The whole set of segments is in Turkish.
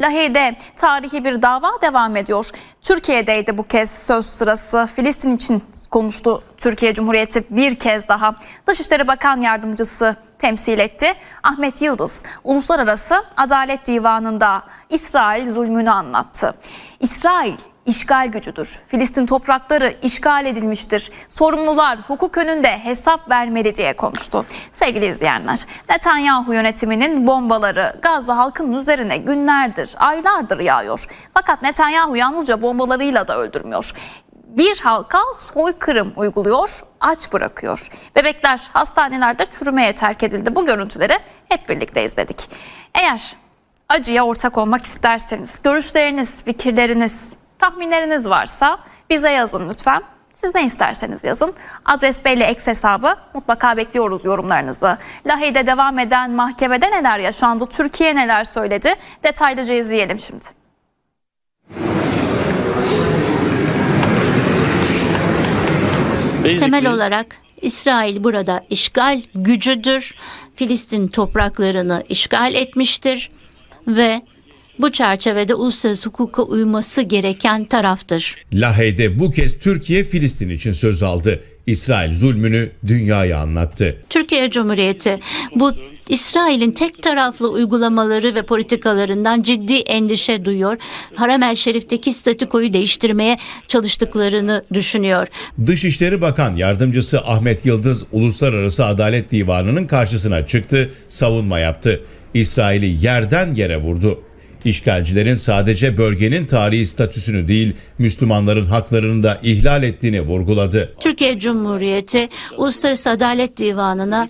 Lahey'de tarihi bir dava devam ediyor. Türkiye'deydi bu kez söz sırası. Filistin için konuştu Türkiye Cumhuriyeti bir kez daha. Dışişleri Bakan Yardımcısı temsil etti. Ahmet Yıldız Uluslararası Adalet Divanı'nda İsrail zulmünü anlattı. İsrail işgal gücüdür. Filistin toprakları işgal edilmiştir. Sorumlular hukuk önünde hesap vermeli diye konuştu. Sevgili izleyenler, Netanyahu yönetiminin bombaları Gazze halkının üzerine günlerdir, aylardır yağıyor. Fakat Netanyahu yalnızca bombalarıyla da öldürmüyor. Bir halka soykırım uyguluyor, aç bırakıyor. Bebekler hastanelerde çürümeye terk edildi. Bu görüntüleri hep birlikte izledik. Eğer acıya ortak olmak isterseniz, görüşleriniz, fikirleriniz, tahminleriniz varsa bize yazın lütfen. Siz ne isterseniz yazın. Adres belli X hesabı mutlaka bekliyoruz yorumlarınızı. Lahey'de devam eden mahkemede neler yaşandı, Türkiye neler söyledi detaylıca izleyelim şimdi. Temel olarak İsrail burada işgal gücüdür. Filistin topraklarını işgal etmiştir ve bu çerçevede uluslararası hukuka uyması gereken taraftır. Lahey'de bu kez Türkiye Filistin için söz aldı. İsrail zulmünü dünyaya anlattı. Türkiye Cumhuriyeti bu İsrail'in tek taraflı uygulamaları ve politikalarından ciddi endişe duyuyor. Haram el Şerif'teki statikoyu değiştirmeye çalıştıklarını düşünüyor. Dışişleri Bakan Yardımcısı Ahmet Yıldız Uluslararası Adalet Divanı'nın karşısına çıktı, savunma yaptı. İsrail'i yerden yere vurdu. İşgalcilerin sadece bölgenin tarihi statüsünü değil, Müslümanların haklarını da ihlal ettiğini vurguladı. Türkiye Cumhuriyeti Uluslararası Adalet Divanı'na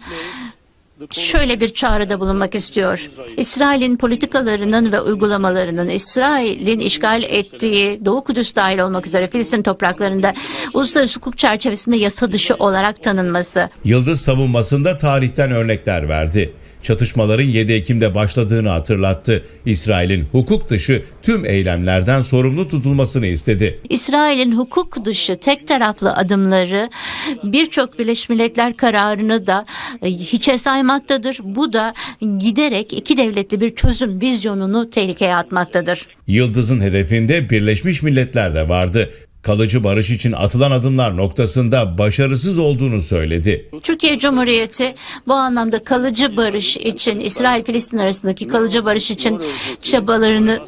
şöyle bir çağrıda bulunmak istiyor. İsrail'in politikalarının ve uygulamalarının İsrail'in işgal ettiği Doğu Kudüs dahil olmak üzere Filistin topraklarında uluslararası hukuk çerçevesinde yasa dışı olarak tanınması. Yıldız savunmasında tarihten örnekler verdi. Çatışmaların 7 Ekim'de başladığını hatırlattı. İsrail'in hukuk dışı tüm eylemlerden sorumlu tutulmasını istedi. İsrail'in hukuk dışı tek taraflı adımları birçok Birleşmiş Milletler kararını da hiçe saymaktadır. Bu da giderek iki devletli bir çözüm vizyonunu tehlikeye atmaktadır. Yıldız'ın hedefinde Birleşmiş Milletler de vardı. Kalıcı barış için atılan adımlar noktasında başarısız olduğunu söyledi. Türkiye Cumhuriyeti bu anlamda kalıcı barış için İsrail-Filistin arasındaki kalıcı barış için çabalarını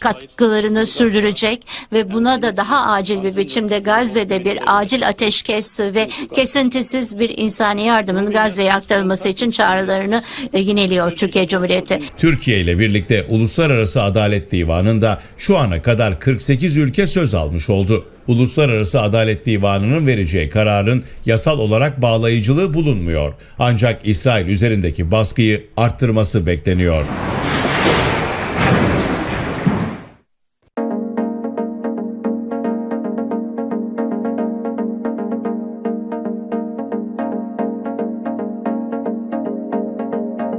katkılarını sürdürecek ve buna da daha acil bir biçimde Gazze'de bir acil ateşkes ve kesintisiz bir insani yardımın Gazze'ye aktarılması için çağrılarını e, yineliyor Türkiye Cumhuriyeti. Türkiye ile birlikte Uluslararası Adalet Divanı'nda şu ana kadar 48 ülke söz almış oldu. Uluslararası Adalet Divanı'nın vereceği kararın yasal olarak bağlayıcılığı bulunmuyor. Ancak İsrail üzerindeki baskıyı arttırması bekleniyor.